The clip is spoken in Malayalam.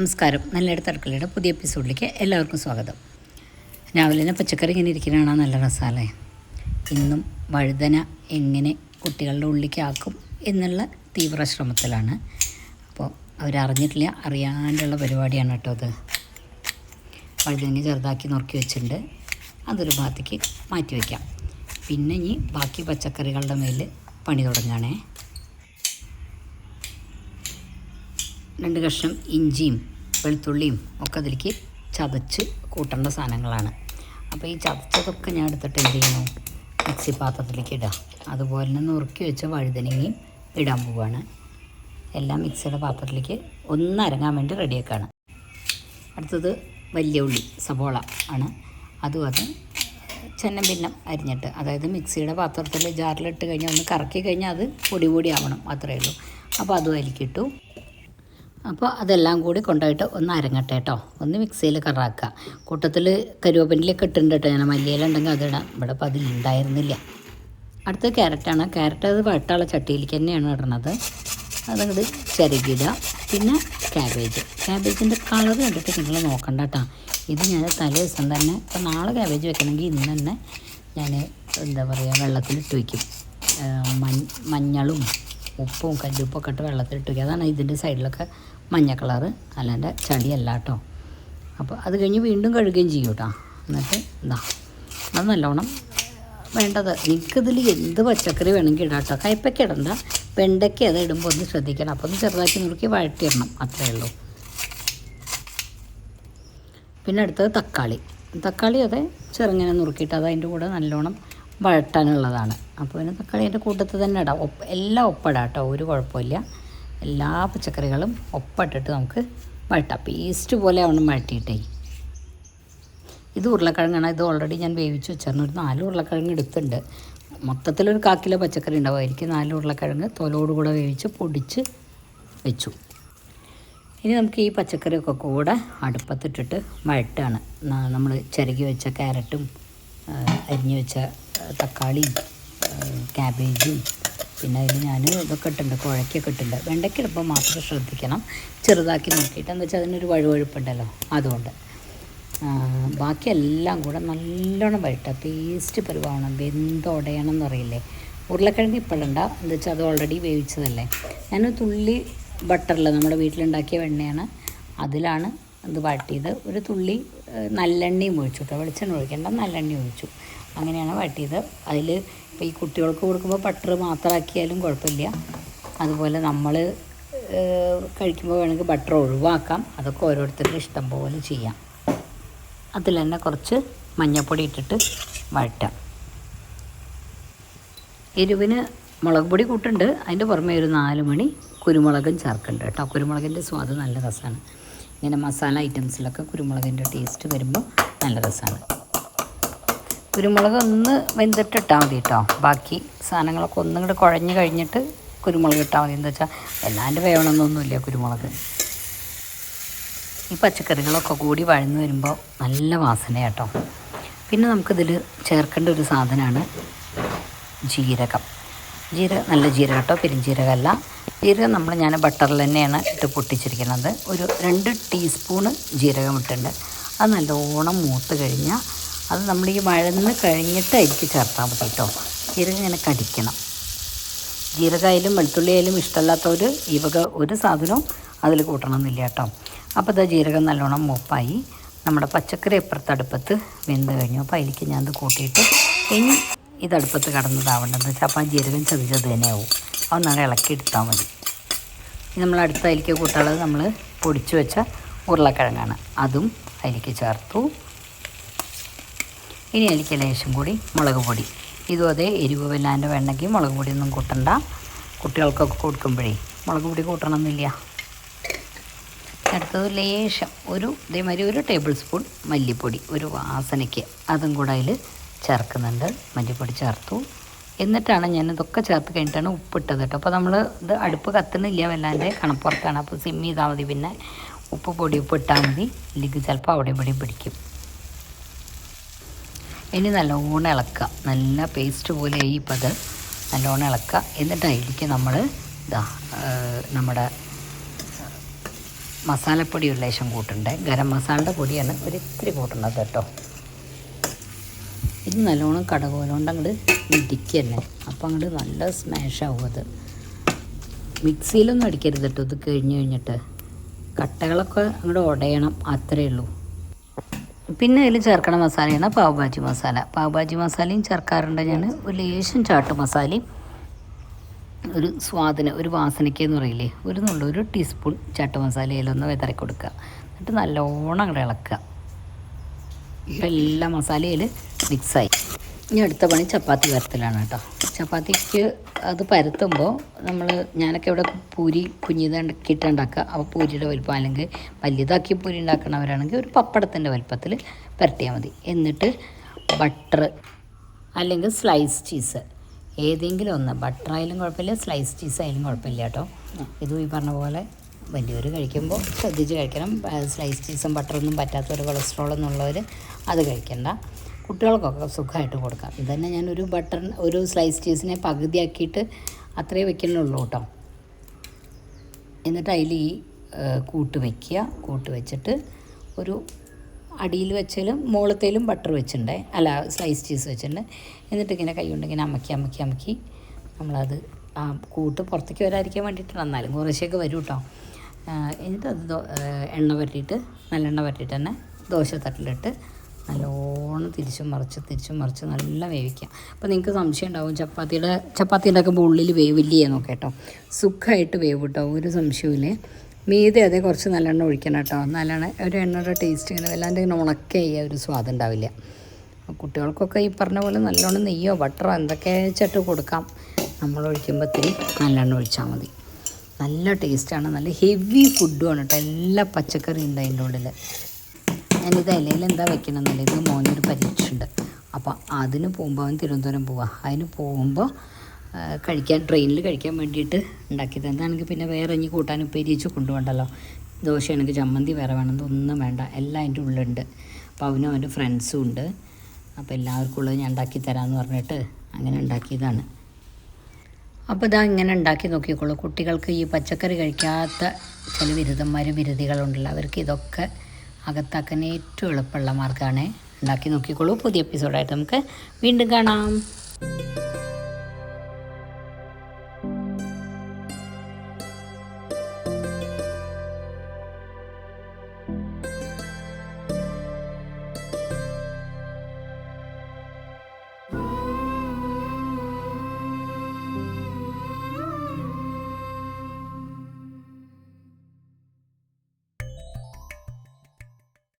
നമസ്കാരം. നല്ലയിടത്ത് അടുക്കളയുടെ പുതിയ എപ്പിസോഡിലേക്ക് എല്ലാവർക്കും സ്വാഗതം. രാവിലെ തന്നെ പച്ചക്കറി ഇങ്ങനെ ഇരിക്കുന്നതാണ് നല്ല രസാലേ ഇന്നും വഴുതന എങ്ങനെ കുട്ടികളുടെ ഉള്ളിലേക്കാക്കും എന്നുള്ള തീവ്ര ശ്രമത്തിലാണ്. അപ്പോൾ അവരറിഞ്ഞിട്ടില്ല അറിയാണ്ടുള്ള പരിപാടിയാണ് കേട്ടോ അത്. വഴുതന ചെറുതാക്കി നുറുക്കി വെച്ചിട്ടുണ്ട്. അതൊരു ഭാഗത്തേക്ക് മാറ്റി വയ്ക്കാം പിന്നെ ഇനി ബാക്കി പച്ചക്കറികളുടെ മേൽ പണി തുടങ്ങുകയാണേ രണ്ട് കഷ്ണം ഇഞ്ചിയും വെളുത്തുള്ളിയും ഒക്കെ അതിലേക്ക് ചതച്ച് കൂട്ടേണ്ട സാധനങ്ങളാണ്. അപ്പോൾ ഈ ചതച്ചതൊക്കെ ഞാൻ എടുത്തിട്ട് എന്ത് ചെയ്യുന്നു? മിക്സി പാത്രത്തിലേക്ക് ഇടുക അതുപോലെ തന്നെ നുറുക്കി വെച്ച വഴുതനങ്ങയും ഇടാൻ പോവുകയാണ് എല്ലാം മിക്സിയുടെ പാത്രത്തിലേക്ക് ഒന്ന് അരങ്ങാൻ വേണ്ടി റെഡിയാക്കാണ് അടുത്തത് വലിയ ഉള്ളി സബോള ആണ്. അതും അത് ചെന്നം ഭിന്നം അരിഞ്ഞിട്ട് അതായത് മിക്സിയുടെ പാത്രത്തിൽ ജാറിലിട്ട് കഴിഞ്ഞാൽ ഒന്ന് കറക്കി കഴിഞ്ഞാൽ അത് പൊടി പൊടി ആവണം അത്രയേ ഉള്ളൂ. അപ്പോൾ അതും അതിലേക്കിട്ടു അപ്പോൾ അതെല്ലാം കൂടി കൊണ്ടുപോയിട്ട് ഒന്ന് അരങ്ങട്ടെ കേട്ടോ. ഒന്ന് മിക്സിയിൽ കറാക്കുക. കൂട്ടത്തിൽ കരുവേപ്പിന്റെലൊക്കെ ഇട്ടിട്ടുണ്ട് കേട്ടോ. ഞാൻ മല്ലിയിലുണ്ടെങ്കിൽ അതിടാം ഇവിടെ അപ്പോൾ അതിലുണ്ടായിരുന്നില്ല അടുത്ത ക്യാരറ്റാണ്. ക്യാരറ്റ് അത് വട്ടാള ചട്ടിയിലേക്ക് തന്നെയാണ് ഇടണത് അതങ്ങോട്ട് ചിരകിടുക പിന്നെ ക്യാബേജ് ക്യാബേജിന്റെ കളർ കണ്ടിട്ട് നിങ്ങൾ നോക്കണ്ട കേട്ടോ. ഇത് ഞാൻ തലേ ദിവസം തന്നെ ഇപ്പോൾ നാളെ ക്യാബേജ് വെക്കണമെങ്കിൽ ഇന്ന് തന്നെ ഞാൻ എന്താ പറയുക വെള്ളത്തിലിട്ട് വയ്ക്കും. മഞ്ഞ മഞ്ഞളും ഉപ്പും കല്ലുപ്പൊക്കെ ഇട്ട് വെള്ളത്തിലിട്ട് വയ്ക്കുക അതാണ് ഇതിന്റെ സൈഡിലൊക്കെ മഞ്ഞ കളറ് അല്ലാണ്ട് ചളിയല്ല കേട്ടോ അപ്പോൾ അത് കഴിഞ്ഞ് വീണ്ടും കഴുകുകയും ചെയ്യും കേട്ടോ എന്നിട്ട് ഇതാ അത് നല്ലോണം വേണ്ടത്. നിങ്ങൾക്കിതിൽ എന്ത് പച്ചക്കറി വേണമെങ്കിൽ ഇടാം കേട്ടോ കയ്പയ്ക്ക ഇടണ്ട. വെണ്ടയ്ക്ക അത് ഇടുമ്പോൾ ഒന്ന് ശ്രദ്ധിക്കണം. അപ്പോൾ ഒന്ന് ചെറുതാക്കി നുറുക്കി വഴറ്റിയിടണം. അത്രയേ ഉള്ളൂ. പിന്നെ അടുത്തത് തക്കാളി. തക്കാളി അതെ ചെറുങ്ങനെ നുറുക്കിയിട്ട് അത് അതിന്റെ കൂടെ നല്ലോണം വഴട്ടാനുള്ളതാണ് അപ്പോൾ പിന്നെ തക്കാളി അതിന്റെ കൂട്ടത്തിൽ തന്നെ ഇടാം. ഒപ്പ് എല്ലാം ഒപ്പിടാം കേട്ടോ ഒരു കുഴപ്പമില്ല. എല്ലാ പച്ചക്കറികളും ഒപ്പിട്ടിട്ട് നമുക്ക് വഴട്ടാം പേസ്റ്റ് പോലെ ആവണം വഴട്ടിയിട്ടേ ഇത് ഉരുളക്കിഴങ്ങാണ്. ഇത് ഓൾറെഡി ഞാൻ വേവിച്ച് വെച്ചിരുന്നു. ഒരു നാല് ഉരുളക്കിഴങ്ങ് എടുത്തിട്ടുണ്ട്. മൊത്തത്തിലൊരു കാക്കിലോ പച്ചക്കറി ഉണ്ടാവുമായിരിക്കും നാല് ഉരുളക്കിഴങ്ങ് തോലോട് കൂടെ വേവിച്ച് പൊടിച്ച് വെച്ചു. ഇനി നമുക്ക് ഈ പച്ചക്കറിയൊക്കെ കൂടെ അടുപ്പത്തിട്ടിട്ട് വഴട്ടാണ് നമ്മൾ ചിരകി വെച്ച ക്യാരറ്റും അരിഞ്ഞു വെച്ച തക്കാളിയും ക്യാബേജും പിന്നെ അതിൽ ഞാൻ ഇതൊക്കെ ഇട്ടുണ്ട് കുഴക്കൊക്കെ ഇട്ടുണ്ട് വെണ്ടയ്ക്ക ഇടുമ്പോൾ മാത്രം ശ്രദ്ധിക്കണം. ചെറുതാക്കി നോക്കിയിട്ട്. എന്ന് വെച്ചാൽ അതിനൊരു വഴുവഴുപ്പുണ്ടല്ലോ അതുകൊണ്ട്. ബാക്കിയെല്ലാം കൂടെ നല്ലോണം വഴട്ടുക പേസ്റ്റ് പരുവാവണം വെന്തുടയണം എന്നറിയില്ലേ ഉരുളക്കിഴങ്ങ് ഇപ്പോഴണ്ട എന്ന് വെച്ചാൽ അത് ഓൾറെഡി വേവിച്ചതല്ലേ. ഞാൻ തുള്ളി ബട്ടറിൽ നമ്മുടെ വീട്ടിലുണ്ടാക്കിയ വെണ്ണയാണ്. അതിലാണ് ഇത് വഴട്ടിയത് ഒരു തുള്ളി നല്ലെണ്ണയും ഒഴിച്ചു കേട്ടോ. വെളിച്ചെണ്ണ ഒഴിക്കേണ്ട നല്ലെണ്ണ ഒഴിച്ചു. അങ്ങനെയാണ് വഴട്ടിയത് അതിൽ ഇപ്പോൾ ഈ കുട്ടികൾക്ക് കൊടുക്കുമ്പോൾ ബട്ടർ മാത്രമാക്കിയാലും കുഴപ്പമില്ല. അതുപോലെ നമ്മൾ കഴിക്കുമ്പോൾ വേണമെങ്കിൽ ബട്ടർ ഒഴിവാക്കാം. അതൊക്കെ ഓരോരുത്തരുടെ ഇഷ്ടം പോലെ ചെയ്യാം. അതിൽ തന്നെ കുറച്ച് മഞ്ഞൾപ്പൊടി ഇട്ടിട്ട് വഴറ്റാം. എരിവിന് മുളക് പൊടി കൂട്ടുണ്ട്. അതിന്റെ പുറമെ ഒരു നാല് മണി കുരുമുളകും ചേർക്കുന്നുണ്ട് കേട്ടോ. കുരുമുളകിന്റെ സ്വാദ് നല്ല രസമാണ് ഇങ്ങനെ മസാല ഐറ്റംസിലൊക്കെ കുരുമുളകിന്റെ ടേസ്റ്റ് വരുമ്പോൾ നല്ല രസമാണ് കുരുമുളക് ഒന്ന് വെന്തിട്ട് ഇട്ടാൽ മതി കേട്ടോ ബാക്കി സാധനങ്ങളൊക്കെ ഒന്നും കൂടെ കുഴഞ്ഞ് കഴിഞ്ഞിട്ട് കുരുമുളക് ഇട്ടാൽ മതി. എന്താ വെച്ചാൽ എല്ലാണ്ട് വേണമെന്നൊന്നുമില്ല കുരുമുളക്. ഈ പച്ചക്കറികളൊക്കെ കൂടി വഴന്ന് വരുമ്പോൾ നല്ല വാസനയാട്ടോ. പിന്നെ നമുക്കിതിൽ ചേർക്കേണ്ട ഒരു സാധനമാണ് ജീരകം. ജീര നല്ല ജീരകം കേട്ടോ പെരുംജീരകമല്ല ജീരകം നമ്മൾ ഞാൻ ബട്ടറിൽ തന്നെയാണ് ഇട്ട് പൊട്ടിച്ചിരിക്കുന്നത് ഒരു രണ്ട് ടീസ്പൂണ് ജീരകം ഇട്ടിട്ടുണ്ട് അത് നല്ലോണം മൂത്ത് കഴിഞ്ഞാൽ അത് നമ്മൾ ഈ വഴന്ന് കഴിഞ്ഞിട്ട് അതിലേക്ക് ചേർത്താൽ മതി കേട്ടോ ജീരകം ഇങ്ങനെ കടിക്കണം. ജീരകമായാലും വെളുത്തുള്ളി ആയാലും ഇഷ്ടമല്ലാത്തവർ ഈ വക ഒരു സാധനവും അതിൽ കൂട്ടണമെന്നില്ല കേട്ടോ അപ്പോൾ ഇതാ ജീരകം നല്ലോണം മൂപ്പായി. നമ്മുടെ പച്ചക്കറി ഇപ്പുറത്ത് അടുപ്പത്ത് വെന്ത് കഴിഞ്ഞു. അപ്പോൾ അതിലേക്ക് ഞാനത് കൂട്ടിയിട്ട് ഇനി ഇത് അടുപ്പത്ത് കടന്നതാവേണ്ടതെന്ന് വെച്ചാൽ അപ്പോൾ ആ ജീരകം ചതിച്ചത് തന്നെ ആവും. ഒന്നാണ് ഇളക്കി എടുത്താൽ മതി. നമ്മൾ അടുത്ത അതിലേക്ക് നമ്മൾ പൊടിച്ചു വെച്ച ഉരുളക്കിഴങ്ങാണ്. അതും അതിലേക്ക് ചേർത്തു. ഇനി എനിക്ക് ലേശം കൂടി മുളക് പൊടി. ഇതും അതേ എരിവ് വല്ലാണ്ട് വേണമെങ്കിൽ മുളക് പൊടിയൊന്നും കൂട്ടണ്ട. കുട്ടികൾക്കൊക്കെ കൊടുക്കുമ്പോഴേ മുളക് പൊടി കൂട്ടണമെന്നില്ല. അടുത്തത് ലേശം ഒരു ഇതേമാതിരി ഒരു ടേബിൾ സ്പൂൺ മല്ലിപ്പൊടി ഒരു വാസനയ്ക്ക്. അതും കൂടെ അതിൽ ചേർക്കുന്നുണ്ട്. മല്ലിപ്പൊടി ചേർത്തു. എന്നിട്ടാണ് ഞാൻ ഇതൊക്കെ ചേർത്ത് കഴിഞ്ഞിട്ടാണ് ഉപ്പിട്ടത് കേട്ടോ. അപ്പോൾ നമ്മൾ ഇത് അടുപ്പ് കത്തുന്നില്ല വല്ലാണ്ട്. കണപ്പുറത്താണ്. അപ്പോൾ സിം ചെയ്താൽ മതി പിന്നെ. ഉപ്പ് പൊടി ഉപ്പ് ഇട്ടാൽ മതി. ഇല്ലെങ്കിൽ ചിലപ്പോൾ അവിടെ ഇവിടെ പിടിക്കും. ഇനി നല്ലോണം ഇളക്കുക. നല്ല പേസ്റ്റ് പോലെ ആയി ഇപ്പം അത് നല്ലോണം ഇളക്കുക എന്നിട്ടായിരിക്കും നമ്മൾ ഇതാ നമ്മുടെ മസാലപ്പൊടി ഒരു ലേശം കൂട്ടണ്ടേ. ഗരം മസാലയുടെ പൊടിയാണ് ഒരിത്തിരി കൂട്ടുന്നത് കേട്ടോ. ഇത് നല്ലോണം കടകോലുകൊണ്ട് അങ്ങോട്ട് ഇടിക്കുക തന്നെ. അപ്പോൾ അങ്ങോട്ട് നല്ല സ്മാഷ് ആവും അത്. മിക്സിയിലൊന്നും അടിക്കരുത് കേട്ടോ. ഇത് കഴിഞ്ഞ് കഴിഞ്ഞിട്ട് കട്ടകളൊക്കെ അങ്ങോട്ട് ഉടയണം അത്രയേ ഉള്ളൂ. പിന്നെ അതിൽ ചേർക്കണ മസാലയാണ് പാവ് ഭാജി മസാല. പാവ് ഭാജി മസാലയും ചേർക്കാറുണ്ട് ഞാൻ ഒരു ലേശം ചാട്ട് മസാലയും ഒരു സ്വാദിന് ഒരു വാസനയ്ക്ക് എന്ന് പറയില്ലേ? ഒരു നുള്ള ഒരു ടീസ്പൂൺ ചാട്ട് മസാലയിലൊന്ന് വിതറി കൊടുക്കുക. എന്നിട്ട് നല്ലോണം അങ്ങോട്ട് ഇളക്കുക. ഇപ്പം എല്ലാ മസാലയിൽ മിക്സായി ഇനി അടുത്ത പണി ചപ്പാത്തി പരത്തലാണ് കേട്ടോ. ചപ്പാത്തിക്ക് അത് പരത്തുമ്പോൾ നമ്മൾ ഞാനൊക്കെ ഇവിടെ പൂരി കുഞ്ഞിതാക്കിയിട്ട് ഉണ്ടാക്കുക അപ്പോൾ പൂരിയുടെ വലിപ്പം അല്ലെങ്കിൽ വലിയതാക്കി പൂരി ഉണ്ടാക്കണവരാണെങ്കിൽ ഒരു പപ്പടത്തിന്റെ വലിപ്പത്തിൽ പരത്തിയാൽ മതി. എന്നിട്ട് ബട്ടർ അല്ലെങ്കിൽ സ്ലൈസ് ചീസ്. ഏതെങ്കിലും ഒന്ന് ബട്ടർ ആയാലും കുഴപ്പമില്ല സ്ലൈസ് ചീസ് ആയാലും കുഴപ്പമില്ല കേട്ടോ. ഇതും ഈ പറഞ്ഞ പോലെ വലിയവർ കഴിക്കുമ്പോൾ ശ്രദ്ധിച്ച് കഴിക്കണം. സ്ലൈസ് ചീസും ബട്ടറൊന്നും പറ്റാത്തവർ കൊളസ്ട്രോൾ എന്നുള്ളവർ അത് കഴിക്കണ്ട. കുട്ടികൾക്കൊക്കെ സുഖമായിട്ട് കൊടുക്കാം. ഇതന്നെ ഞാൻ ഒരു ബട്ടർ ഒരു സ്ലൈസ് ചീസിനെ പകുതിയാക്കിയിട്ട് അത്രേ വെക്കുന്നുള്ളൂ കേട്ടോ. എന്നിട്ട് അതിൽ ഈ കൂട്ട് വയ്ക്കുക കൂട്ട് വെച്ചിട്ട് ഒരു അടിയിൽ വെച്ചാലും മുകളത്തേലും ബട്ടർ വെച്ചിട്ടുണ്ടേ. അല്ല സ്ലൈസ് ചീസ് വെച്ചിട്ടുണ്ട്. എന്നിട്ട് ഇങ്ങനെ കൈ കൊണ്ട് ഇങ്ങനെ അമക്കി അമക്കി അമക്കി നമ്മളത് ആ കൂട്ട് പുറത്തേക്ക് വരാതിരിക്കാൻ വേണ്ടിയിട്ടാണ്. എന്നാലും കുറേശ്ശൊക്കെ വരും കേട്ടോ. എന്നിട്ട് അത് ദോ- നല്ല എണ്ണ പറ്റിയിട്ട് പറ്റിയിട്ട് തന്നെ ദോശത്തട്ടിലിട്ട് നല്ലോണം തിരിച്ചും മറിച്ച് തിരിച്ചും മറിച്ച് നല്ല വേവിക്കുക. അപ്പോൾ നിങ്ങൾക്ക് സംശയം ഉണ്ടാവും ചപ്പാത്തിയുടെ ചപ്പാത്തി ഉണ്ടാക്കുമ്പോൾ ഉള്ളിൽ വേവില്ലേ നോക്കാം കേട്ടോ. സുഖമായിട്ട് വേവ് കേട്ടോ ഒരു സംശയമില്ലേ മീതെ അതേ കുറച്ച് നല്ലെണ്ണ ഒഴിക്കണം കേട്ടോ. നല്ലെണ്ണ ഒരു എണ്ണയുടെ ടേസ്റ്റ് ഇങ്ങനെ വല്ലാണ്ട് ഇങ്ങനെ ഉണക്കുക ഒരു സ്വാദം ഉണ്ടാവില്ല. കുട്ടികൾക്കൊക്കെ ഈ പറഞ്ഞ പോലെ നല്ലോണം നെയ്യോ ബട്ടറോ എന്തൊക്കെ വെച്ചിട്ട് കൊടുക്കാം. നമ്മൾ ഒഴിക്കുമ്പോൾ ഇത്തിരി നല്ലെണ്ണ ഒഴിച്ചാൽ മതി. നല്ല ടേസ്റ്റാണ് നല്ല ഹെവി ഫുഡുമാണ് കേട്ടോ. എല്ലാ പച്ചക്കറിയും ഉണ്ട് അതിന്റെ ഉള്ളിൽ ഞാനിത് ഇലയിൽ എന്താ വെക്കണമെന്നല്ല ഇത് മോനൊരു പരീക്ഷ ഉണ്ട് അപ്പോൾ അതിന് പോകുമ്പോൾ അവൻ തിരുവനന്തപുരം പോവാ. അതിന് പോകുമ്പോൾ കഴിക്കാൻ ട്രെയിനിൽ കഴിക്കാൻ വേണ്ടിയിട്ട് ഉണ്ടാക്കിയത്. എന്താണെങ്കിൽ പിന്നെ വേറെ ഇനി കൂട്ടാൻ ഉപ്പേരിച്ച് കൊണ്ടുപോകണ്ടല്ലോ. ദോശയാണെങ്കിൽ ചമ്മന്തി വേറെ വേണമെന്ന് ഒന്നും വേണ്ട. എല്ലാം അതിന്റെ ഉള്ളുണ്ട്. അപ്പോൾ അവനും അവന്റെ ഫ്രണ്ട്സും ഉണ്ട്. അപ്പോൾ എല്ലാവർക്കും ഉള്ളത് ഞാൻ ഉണ്ടാക്കി തരാമെന്ന് പറഞ്ഞിട്ട് അങ്ങനെ ഉണ്ടാക്കിയതാണ്. അപ്പോൾ ഇതാ ഇങ്ങനെ ഉണ്ടാക്കി നോക്കിക്കോളൂ. കുട്ടികൾക്ക് ഈ പച്ചക്കറി കഴിക്കാത്ത ചില ബിരുദന്മാരും ബിരുദികളുണ്ടല്ലോ അവർക്ക് ഇതൊക്കെ അകത്താക്കാൻ ഏറ്റവും എളുപ്പമുള്ള മാർഗമാണ്. ഉണ്ടാക്കി നോക്കിക്കോളൂ. പുതിയ എപ്പിസോഡായിട്ട് നമുക്ക് വീണ്ടും കാണാം.